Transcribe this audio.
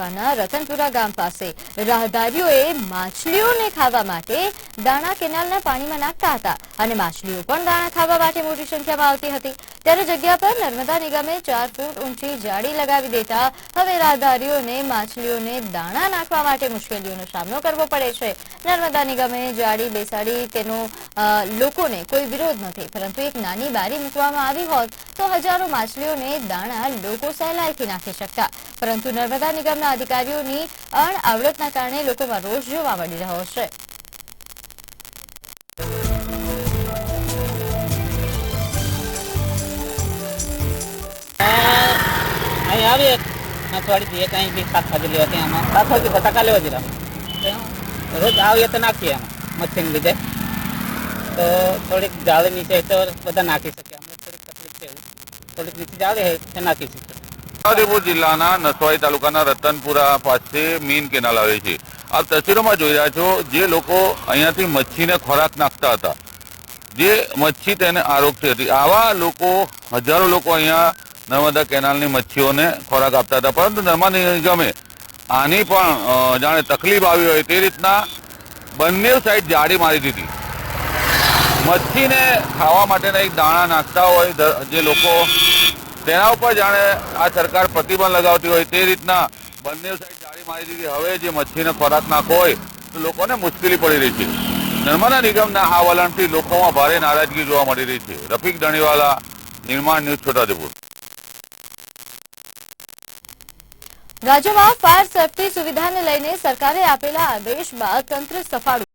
તાલુકાના રતનપુરા ગામ પાસે. રાહદારીઓએ માછલીઓને ખાવા માટે દાણા કેનાલના પાણીમાં નાખતા હતા અને માછલીઓ પણ દાણા ખાવા માટે મોટી સંખ્યામાં આવતી હતી. ત્યારે જગ્યા પર નર્મદા નિગમે ચાર ફૂટ ઊંચી જાળી લગાવી દેતા હવે રાહદારીઓને, માછલીઓને દાણા નાખવા માટે મુશ્કેલીઓનો સામનો કરવો પડે છે. નર્મદા નિગમે જાળી બેસાડી તેનો લોકોને કોઈ વિરોધ નથી. પરંતુ એક નાની બારી મૂકવામાં આવી હોત તો હજારો માછલીઓને દાણા લોકો સહેલાઈથી નાખી શકતા. પરંતુ નર્મદા નિગમના અધિકારીઓની અણઆવડતના કારણે લોકોમાં રોષ જોવા મળી રહ્યો છે. આવીએ થોડી એક અહીં બી શાકભાજી લેવા ત્યાં આમાં. શાકભાજી બટાકા લેવા જરા. રોજ આવીએ તો નાખીએ એમાં, મચ્છીને લીધે. તો થોડીક જાળી નીચે તો બધા નાખી શકીએ અમને થોડીક તકલીફ છે થોડીક નીચે જાળી હોય તો નાખી શકીએ છોટાઉદેપુર જિલ્લાના નસવાડી તાલુકાના રતનપુરા પાસે મીન કેનાલ આવે છે. આપ તસવીરોમાં જોઈ રહ્યા છો જે લોકો અહીંયાથી મચ્છીને ખોરાક નાખતા હતા. જે મચ્છી તેને આરોગતી હતી આવા લોકો, હજારો લોકો અહીંયા નર્મદા કેનાલની મચ્છીઓને ખોરાક આપતા હતા. પરંતુ નર્મદા નિગમે આની પણ જાણે તકલીફ આવી હોય તે રીતના બંને સાઈડ જાળી મારી દીધી. મચ્છીને ખાવા માટેના એક દાણા નાખતા હોય જે લોકો તેના ઉપર જાણે આ સરકાર પ્રતિબંધ લગાવતી હોય તે રીતના બંને સાઈડ જાળી મારી દીધી. હવે જે મચ્છીને ખોરાક નાખો હોય તો લોકોને મુશ્કેલી પડી રહી છે. નર્મદા નિગમના આ વલણથી લોકોમાં ભારે નારાજગી જોવા મળી રહી છે. રફીક દણીવાલા નિર્માણ ન્યૂઝ, છોટાઉદેપુર. રાજ્યમાં ફાયર સેફટી સુવિધાને લઈને સરકારે આપેલા આદેશ બાદ તંત્ર સફાળું